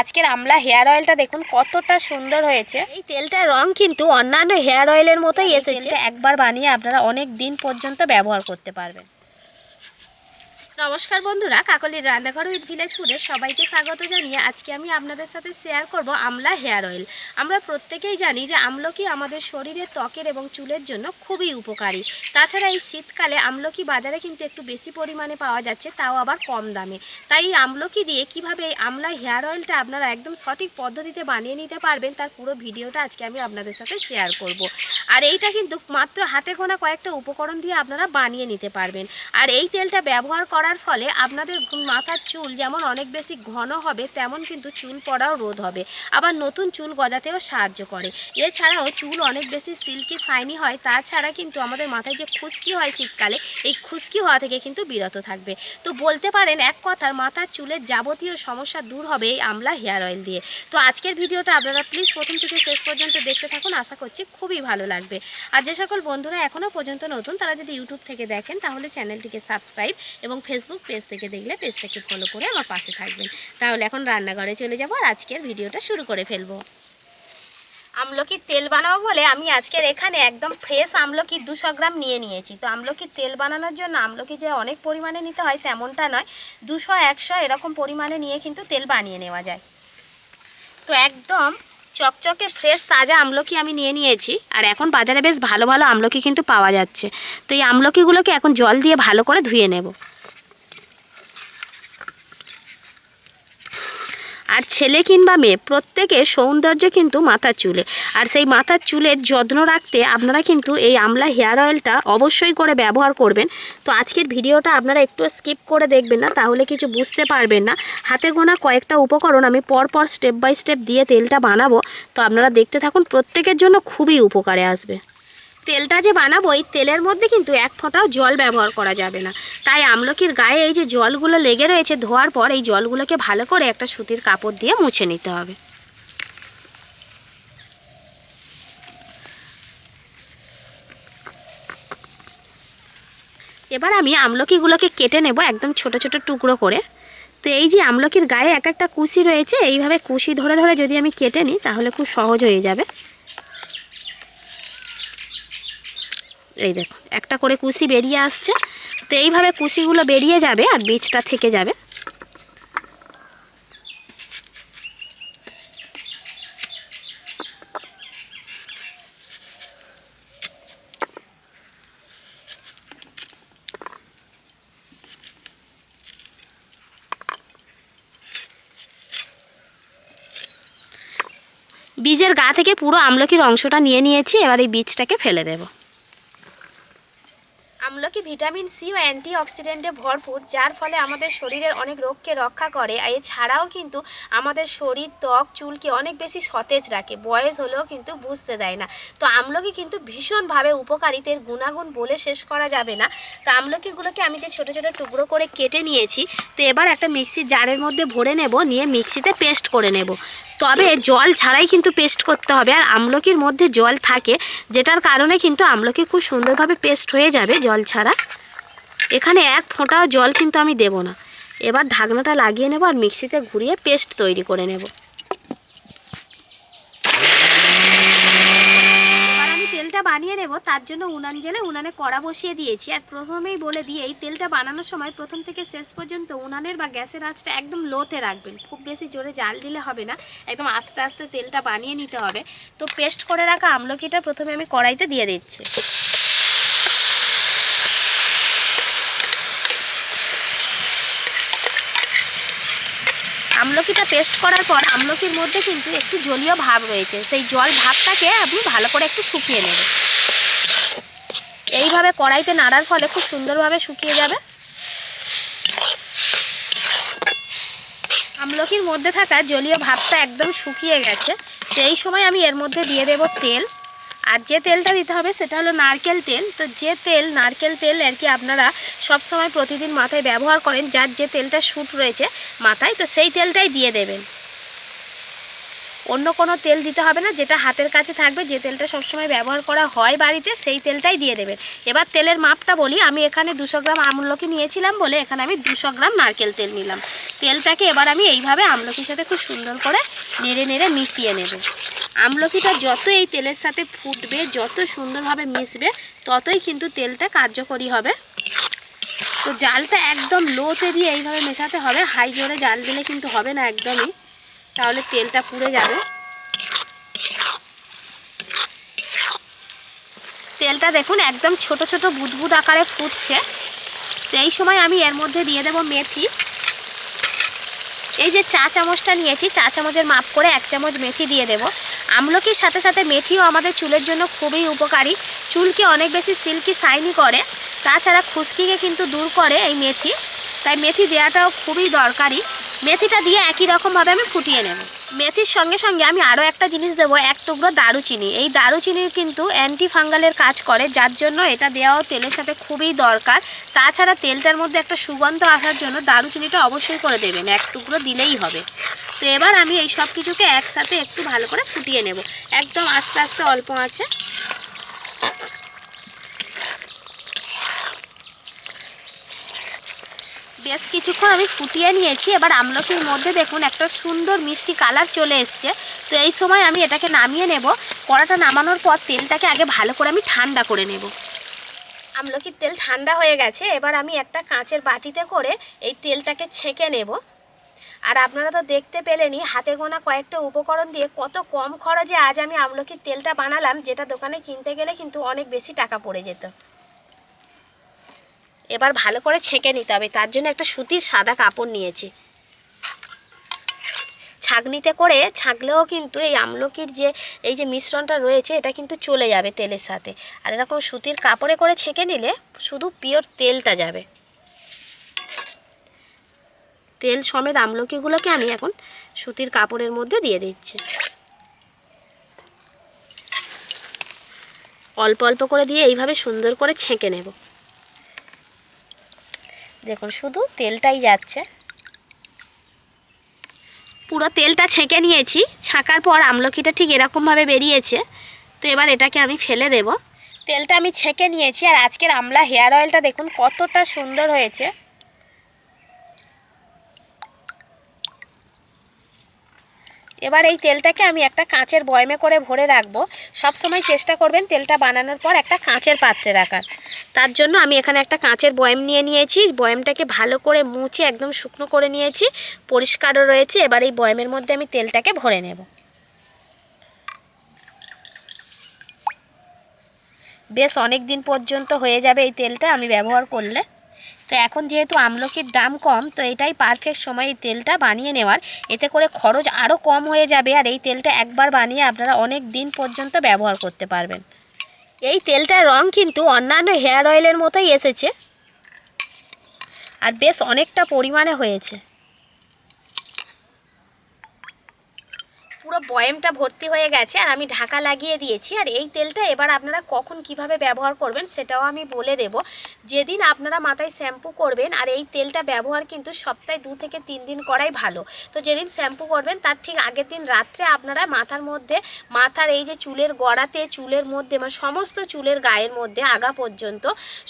আজকের আমলা হেয়ার অয়েলটা দেখুন কতটা সুন্দর হয়েছে। এই তেলটার রং কিন্তু অন্যান্য হেয়ার অয়েলের মতোই এসেছে। একবার বানিয়ে আপনারা অনেক দিন পর্যন্ত ব্যবহার করতে পারবেন। নমস্কার বন্ধুরা কাকলির রান্নাঘর উইথ ভিলেজ সবাইকে স্বাগত জানিয়ে আজকে আমি আপনাদের সাথে শেয়ার করব আমলা হেয়ার অয়েল। আমরা প্রত্যেকেই জানি যে আমলকি আমাদের শরীরের ত্বকের এবং চুলের জন্য খুবই উপকারী। তাছাড়া এই শীতকালে আমলকি বাজারে কিন্তু একটু বেশি পরিমাণে পাওয়া যাচ্ছে, তাও আবার কম দামে। তাই এই আমলকি দিয়ে কীভাবে এই আমলা হেয়ার অয়েলটা আপনারা একদম সঠিক পদ্ধতিতে বানিয়ে নিতে পারবেন, তার পুরো ভিডিওটা আজকে আমি আপনাদের সাথে শেয়ার করব। আর এইটা কিন্তু মাত্র হাতে গোনা কয়েকটা উপকরণ দিয়ে আপনারা বানিয়ে নিতে পারবেন। আর এই তেলটা ব্যবহার করার ফলে আপনাদের মাথার চুল যেমন অনেক বেশি ঘন হবে, তেমন কিন্তু চুল পড়াও রোধ হবে। আবার নতুন চুল গজাতেও সাহায্য করে। এছাড়াও চুল অনেক বেশি সিল্কি শাইনি হয়, তাছাড়া কিন্তু আমাদের মাথায় যে খুশকি হয় শীতকালে, এই খুশকি হওয়া থেকে কিন্তু বিরত থাকবে। তো বলতে পারেন এক কথার মাথার চুলের যাবতীয় সমস্যা দূর হবে এই আমলা হেয়ার অয়েল দিয়ে। তো আজকের ভিডিওটা আপনারা প্লিজ প্রথম থেকে শেষ পর্যন্ত দেখতে থাকুন, আশা করছি খুবই ভালো লাগবে। আর যে সকল বন্ধুরা এখনও পর্যন্ত নতুন, তারা যদি ইউটিউব থেকে দেখেন, তাহলে চ্যানেলটিকে সাবস্ক্রাইব এবং ফেসবুক পেজ থেকে দেখলে পেজটাকে ফলো করে আমার পাশে থাকবেন। তাহলে এখন রান্নাঘরে চলে যাব আর আজকের ভিডিওটা শুরু করে ফেলব। আমলকির তেল বানাবো বলে আমি আজকের এখানে একদম ফ্রেশ আমলকি দুশো গ্রাম নিয়ে নিয়েছি। তো আমলকির তেল বানানোর জন্য আমলকি যে অনেক পরিমাণে নিতে হয় তেমনটা নয়, দুশো, একশো এরকম পরিমাণে নিয়ে কিন্তু তেল বানিয়ে নেওয়া যায়। তো একদম চকচকে ফ্রেশ তাজা আমলকি আমি নিয়ে নিয়েছি আর এখন বাজারে বেশ ভালো ভালো আমলকি কিন্তু পাওয়া যাচ্ছে। তো এই আমলকিগুলোকে এখন জল দিয়ে ভালো করে ধুয়ে নেব। আর ছেলে কিংবা মেয়ে, প্রত্যেকের সৌন্দর্য কিন্তু মাথার চুলে। আর সেই মাথার চুলের যত্ন রাখতে আপনারা কিন্তু এই আমলা হেয়ার অয়েলটা অবশ্যই করে ব্যবহার করবেন। তো আজকের ভিডিওটা আপনারা একটু স্কিপ করে দেখবেন না, তাহলে কিছু বুঝতে পারবেন না। হাতে গোনা কয়েকটা উপকরণ আমি পরপর স্টেপ বাই স্টেপ দিয়ে তেলটা বানাবো। তো আপনারা দেখতে থাকুন, প্রত্যেকের জন্য খুবই উপকারে আসবে। তেলটা যে বানাবো, এই তেলের মধ্যে কিন্তু এক ফোঁটাও জল ব্যবহার করা যাবে না। তাই আমলকির গায়ে এই যে জলগুলো লেগে রয়েছে, ধোয়ার পর এই জলগুলোকে ভালো করে একটা সুতির কাপড় দিয়ে মুছে নিতে হবে। এবার আমি আমলকিগুলোকে কেটে নেব একদম ছোট ছোট টুকরো করে। তো এই যে আমলকির গায়ে এক একটা কুশি রয়েছে, এইভাবে কুশি ধরে ধরে যদি আমি কেটে নিই, তাহলে খুব সহজ হয়ে যাবে। এই দেখো একটা করে কুশি বেরিয়ে আসছে। তো এইভাবে কুশিগুলো বেরিয়ে যাবে আর বীজটা থেকে যাবে। বীজের গা থেকে পুরো আমলকির অংশটা নিয়ে নিয়েছি, এবার এই বীজটাকে ফেলে দেবো। আমলকি ভিটামিন সি ও অ্যান্টি অক্সিডেন্টে ভরপুর, যার ফলে আমাদের শরীরের অনেক রোগকে রক্ষা করে। এছাড়াও কিন্তু আমাদের শরীর, ত্বক, চুলকে অনেক বেশি সতেজ রাখে। বয়স হলেও কিন্তু বুঝতে দেয় না। তো আমলকি কিন্তু ভীষণভাবে উপকারিতের গুণাগুণ বলে শেষ করা যাবে না। তো আমলকিগুলোকে আমি যে ছোটো ছোটো টুকরো করে কেটে নিয়েছি, তো এবার একটা মিক্সির জারের মধ্যে ভরে নেব, নিয়ে মিক্সিতে পেস্ট করে নেব। তবে জল ছাড়াই কিন্তু পেস্ট করতে হবে। আর আমলকির মধ্যে জল থাকে, যেটার কারণে কিন্তু আমলকি খুব সুন্দরভাবে পেস্ট হয়ে যাবে জল ছাড়া। এখানে এক ফোঁটাও জল কিন্তু আমি দেব না। এবার ঢাকনাটা লাগিয়ে নেব আর মিক্সিতে ঘুরিয়ে পেস্ট তৈরি করে নেব এবার আমি তেলটা বানিয়ে নেব, তার জন্য উনান জেলে উনানে কড়া বসিয়ে দিয়েছি। আর প্রথমেই বলে দিয়ে এই তেলটা বানানোর সময় প্রথম থেকে শেষ পর্যন্ত উনানের বা গ্যাসের আঁচটা একদম লোতে রাখবেন। খুব বেশি জোরে জাল দিলে হবে না, একদম আস্তে আস্তে তেলটা বানিয়ে নিতে হবে। তো পেস্ট করে রাখা আমলকিটা প্রথমে আমি কড়াইতে দিয়ে দিচ্ছি। আমলকিটা পেস্ট করার পর আমলকির মধ্যে কিন্তু একটু জলীয় ভাব রয়েছে। সেই জল ভাবটাকে আপনি ভালো করে একটু শুকিয়ে নেবেন। এইভাবে কড়াইতে নাড়ার ফলে খুব সুন্দরভাবে শুকিয়ে যাবে। আমলকির মধ্যে থাকা জলীয় ভাবটা একদম শুকিয়ে গেছে। সেই সময় আমি এর মধ্যে দিয়ে দেব তেল। আর যে তেলটা দিতে হবে সেটা হলো নারকেল তেল। তো যে তেল, নারকেল তেল আর কি আপনারা সব সময় প্রতিদিন মাথায় ব্যবহার করেন, যার যে তেলটা শ্যুট রয়েছে মাথায়, তো সেই তেলটাই দিয়ে দেবেন। অন্য কোনো তেল দিতে হবে না, যেটা হাতের কাছে থাকবে, যে তেলটা সবসময় ব্যবহার করা হয় বাড়িতে, সেই তেলটাই দিয়ে দেবেন। এবার তেলের মাপটা বলি, আমি এখানে দুশো গ্রাম আমলকি নিয়েছিলাম বলে এখানে আমি দুশো গ্রাম নারকেল তেল নিলাম। তেলটাকে এবার আমি এইভাবে আমলকির সাথে খুব সুন্দর করে নেড়ে নেড়ে মিশিয়ে নেব। আমলকিটা যত এই তেলের সাথে ফুটবে, যত সুন্দরভাবে মিশবে, ততই কিন্তু তেলটা কার্যকরী হবে। তো জালটা একদম লোতে দিয়ে এইভাবে মেশাতে হবে। হাই জোরে জাল দিলে কিন্তু হবে না একদমই। তাহলে তেলটা পুড়ে যাবে। তেলটা দেখুন একদম ছোট ছোট বুদবুদ আকারে ফুটছে। তো এই সময় আমি এর মধ্যে দিয়ে দেব মেথি। এই যে চা চামচটা নিয়েছি, চা চামচের মাপ করে এক চামচ মেথি দিয়ে দেব। আমলকির সাথে সাথে মেথিও আমাদের চুলের জন্য খুবই উপকারী। চুলকে অনেক বেশি সিল্কি, শাইনি করে। তাছাড়া খুশকিকে কিন্তু দূর করে এই মেথি। তাই মেথি দেওয়াটাও খুবই দরকারি। মেথিটা দিয়ে একই রকমভাবে আমি ফুটিয়ে নেব। মেথির সঙ্গে সঙ্গে আমি আরও একটা জিনিস দেবো, এক টুকরো দারুচিনি। এই দারুচিনির কিন্তু অ্যান্টি ফাঙ্গালের কাজ করে, যার জন্য এটা দেওয়াও তেলের সাথে খুবই দরকার। তাছাড়া তেলটার মধ্যে একটা সুগন্ধ আসার জন্য দারুচিনিটা অবশ্যই করে দেবেন, এক টুকরো দিলেই হবে। তো এবার আমি এই সব কিছুকে একসাথে একটু ভালো করে ফুটিয়ে নেব। একদম আস্তে আস্তে অল্প আছে। বেশ কিছুক্ষণ আমি ফুটিয়ে নিয়েছি। এবার আমলকির মধ্যে দেখুন একটা সুন্দর মিষ্টি কালার চলে এসছে। তো এই সময় আমি এটাকে নামিয়ে নেব। কড়াটা নামানোর পর তেলটাকে আগে ভালো করে আমি ঠান্ডা করে নেব। আমলকির তেল ঠান্ডা হয়ে গেছে। এবার আমি একটা কাঁচের বাটিতে করে এই তেলটাকে ছেঁকে নেব। আর আপনারা তো দেখতে পেলেনই, হাতে গোনা কয়েকটা উপকরণ দিয়ে কত কম খরচে আজ আমি আমলকির তেলটা বানালাম, যেটা দোকানে কিনতে গেলে কিন্তু অনেক বেশি টাকা পড়ে যেত। এবার ভালো করে ছেঁকে নিতে হবে, তার জন্য একটা সুতির সাদা কাপড় নিয়েছি। ছাঁকনিতে করে ছাঁকলেও কিন্তু এই আমলকির যে, এই যে মিশ্রণটা রয়েছে, এটা কিন্তু চলে যাবে তেলের সাথে। আর এরকম সুতির কাপড়ে করে ছেঁকে নিলে শুধু পিওর তেলটা যাবে। তেল সমেত আমলকিগুলোকে আমি এখন সুতির কাপড়ের মধ্যে দিয়ে দিচ্ছি। অল্প অল্প করে দিয়ে এইভাবে সুন্দর করে ছেঁকে নেব। দেখুন, শুধু তেলটাই যাচ্ছে। পুরো তেলটা ছেঁকে নিয়েছি, ছাঁকার পর আমলকিটা ঠিক এরকমভাবে বেরিয়েছে। তো এবার এটাকে আমি ফেলে দেব। তেলটা আমি ছেঁকে নিয়েছি, আর আজকের আমলা হেয়ার অয়েলটা দেখুন কতটা সুন্দর হয়েছে। এবার এই তেলটাকে আমি একটা কাঁচের বয়মে করে ভরে রাখব। সময় চেষ্টা করবেন তেলটা বানানোর পর একটা কাঁচের পাত্রে রাখার। তার জন্য আমি এখানে একটা কাঁচের বয়ম নিয়ে নিয়েছি। বয়মটাকে ভালো করে মুছে একদম শুকনো করে নিয়েছি। পরিষ্কারও রয়েছে। এবার এই বয়মের মধ্যে আমি তেলটাকে ভরে নেব। বেশ অনেক দিন পর্যন্ত হয়ে যাবে এই তেলটা আমি ব্যবহার করলে। তো এখন যেহেতু আমলকির দাম কম তো এটাই পারফেক্ট সময় এই তেলটা বানিয়ে নেওয়ার। এতে করে খরচ আরও কম হয়ে যাবে আর এই তেলটা একবার বানিয়ে আপনারা অনেক দিন পর্যন্ত ব্যবহার করতে পারবেন। এই তেলটার রং কিন্তু অন্যান্য হেয়ার অয়েলের মতোই এসেছে। আর বেশ অনেকটা পরিমাণে হয়েছে। পুরো বয়েমটা ভর্তি হয়ে গেছে আর আমি ঢাকা লাগিয়ে দিয়েছি। আর এই তেলটা এবার আপনারা কখন কীভাবে ব্যবহার করবেন সেটাও আমি বলে দেব। যেদিন আপনারা মাথায় শ্যাম্পু করবেন আর এই তেলটা ব্যবহার কিন্তু সপ্তাহে দু থেকে তিন দিন করাই ভালো। তো যেদিন শ্যাম্পু করবেন, তার ঠিক আগের দিন রাত্রে আপনারা মাথার মধ্যে, মাথার এই যে চুলের গড়াতে, চুলের মধ্যে মানে সমস্ত চুলের গায়ের মধ্যে আগা পর্যন্ত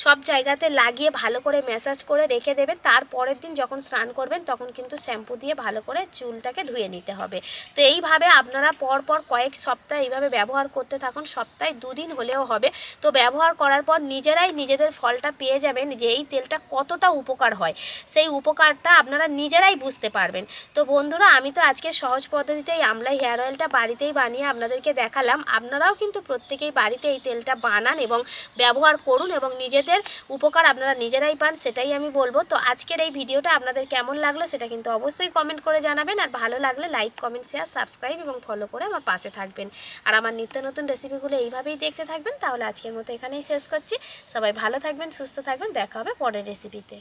সব জায়গাতে লাগিয়ে ভালো করে ম্যাসাজ করে রেখে দেবেন। তার পরের দিন যখন স্নান করবেন, তখন কিন্তু শ্যাম্পু দিয়ে ভালো করে চুলটাকে ধুয়ে নিতে হবে। তো এইভাবে আপনারা পর পর কয়েক সপ্তাহ এইভাবে ব্যবহার করতে থাকুন। সপ্তাহে দুদিন হলেও হবে। তো ব্যবহার করার পর নিজেরাই নিজেদের ফলটা যাবেন যে এই তেলটা কতটা উপকার হয়। সেই উপকারটা আপনারা নিজেরাই বুঝতে পারবেন। তো বন্ধুরা, আমি তো আজকে সহজ পদ্ধতিতে এই আমলা হেয়ার অয়েলটা বাড়িতেই বানিয়ে আপনাদেরকে দেখালাম। আপনারাও কিন্তু প্রত্যেকেই বাড়িতে এই তেলটা বানান এবং ব্যবহার করুন এবং নিজেদের উপকার আপনারা নিজেরাই পান, সেটাই আমি বলব। তো আজকের এই ভিডিওটা আপনাদের কেমন লাগল সেটা কিন্তু অবশ্যই কমেন্ট করে জানাবেন। আর ভালো লাগলে লাইক কমেন্ট শেয়ার সাবস্ক্রাইব এবং ফলো করে আমার পাশে থাকবেন। আর আমার নিত্য নতুন রেসিপিগুলো এইভাবেই দেখতে থাকবেন, তাহলে আজকের মতো এখানেই শেষ করছি। সবাই ভালো থাকবেন সুস্থ থাকবেন। দেখা হবে পরের রেসিপিতে